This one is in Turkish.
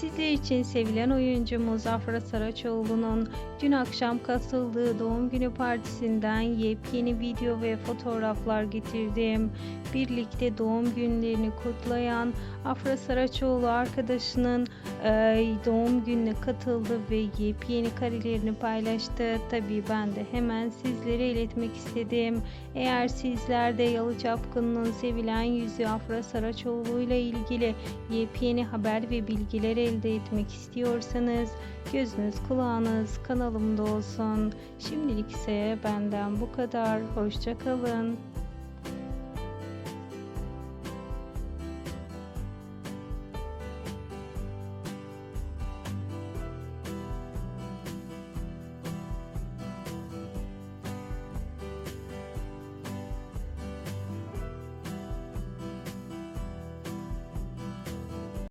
Sizler için sevilen oyuncumuz Afra Saraçoğlu'nun dün akşam katıldığı doğum günü partisinden yepyeni video ve fotoğraflar getirdim. Birlikte doğum günlerini kutlayan Afra Saraçoğlu arkadaşının e, doğum gününe katıldı ve yepyeni karelerini paylaştı. Tabii ben de hemen sizlere iletmek istedim. Eğer sizler de Yalı Çapkını'nın sevilen yüzü Afra Saraçoğlu ile ilgili yepyeni haber ve bilgiler elde etmek istiyorsanız gözünüz kulağınız kanalımda olsun. Şimdilik ise benden bu kadar. Hoşçakalın.